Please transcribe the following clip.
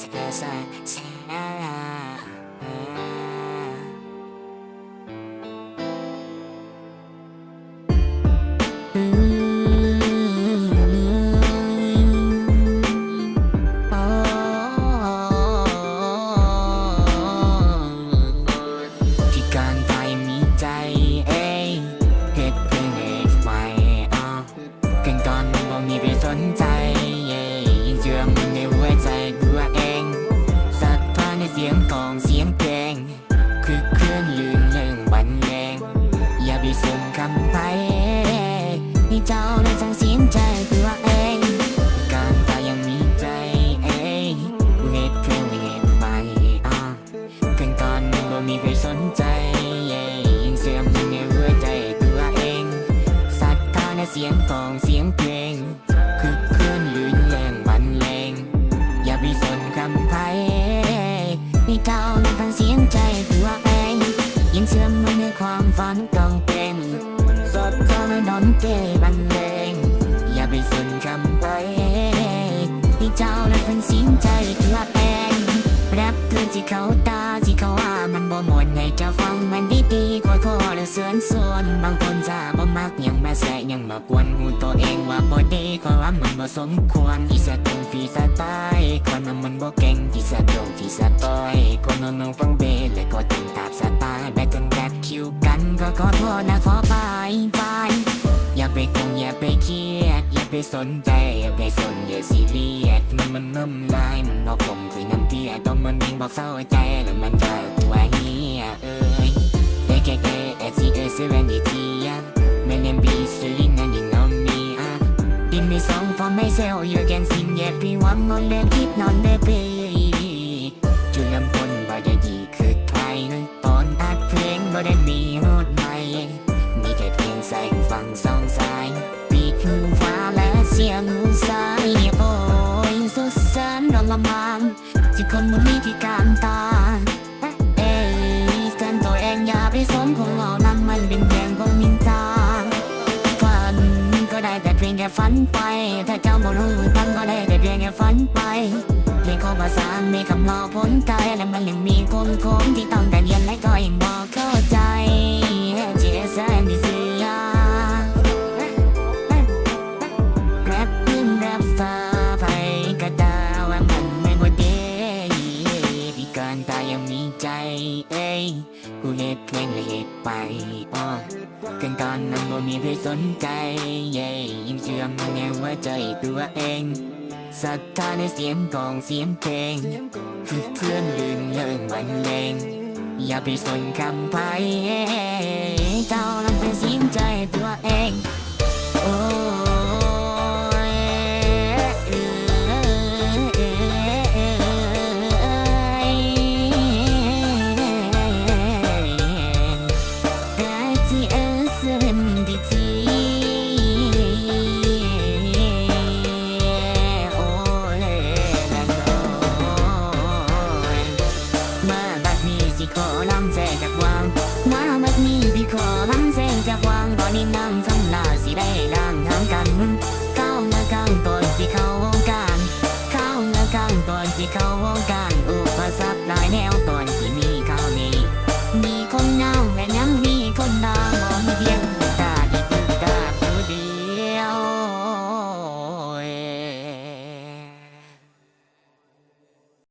สกาซาเซ สียงกองเสียงเพลงคึกเคลื่อนลื่นแรงบันเลงอย่าไปสนคำไพ่ให้เก่านั้นฟังเสียงใจตัวเองยิ่งเชื่อมันในความฝันต้องเป็นศรัทธาในดนตรีบรรเลงอย่าไปสนคำไพ่ ดีดีๆกว่าขอหรือเสือนส่วนบางคนจะบ่มักยังมาแสยังมากวนหูตัวเองว่าบ่ดีก็ว่ามันบ่สมควรที่จะต้องปีตาตายคนนั้นมันบ่เก่งที่จะโดนที่จะต่อยคนนั้นน้องฟังเบสและก็ติงตามสไตล์แบกกันแบกคิวกันก็ขอโทษนะขอไปไปอย่าไปคงอย่าไปเครียดอย่าไปสนใจอย่าไปสนอย่าซีเรียสมันมันน้ำลายมันนอกผมคือน้ำเตี้ยต้องมันเองบอกเศร้าใจแล้วมันก็ตัวเฮียเอ้ย けて HS และนิติยาเมนเอนบีสลินนันินอมมีอาดินมีสองพอไม่เซลอยู่แกนสิงเยปีวันมอนเดนคิดนอนเดปีจุดเริ่มต้นบ่ได้ดีคือไทยนึงตอนอัดเพลงบ่ได้มีรถใหม่มีแต่เพลงแสงฟังสองสายปีคือฟ้าและเสียงสายโอ้ยสุดแสนรมานที่คนมันมีที่การตา สนของเรานั้นมันเป็นเพียงของมินจาฝันก็ได้แต่เพียงแค่ฝันไป ถ้าเจ้าบ่รู้ทันก็ได้แต่เพียงแค่ฝันไปเพลงขอภาษาไม่คำรอพ้นใจและมันยังมีคนโค้งที่ต้องแต่เรียนและก็ยังบอกเข้าใจเเฮ็ดเพลงและเฮ็ดไปอ้อกันตอนนั้นบ่มีใครสนใจเย่ยิ่งเชื่อมันในหัวใจตัวเองศรัทธาในเสียงกองเสียงเพลงคือเพื่อนลืมเลิกมันเลงอย่าไปสนคำไพ่เจ้านั้นเป็นเสียง ขอลำแสจากวางมามัดนี้พี่ขอลำแสจากวางตอนนี้นั่งทำลาสิได้ล่างทางกันเข้ามาข้างตอนที่เข้าวงการเข้ามาข้างตอนที่เข้าวงการอุปสรรคหลายแนว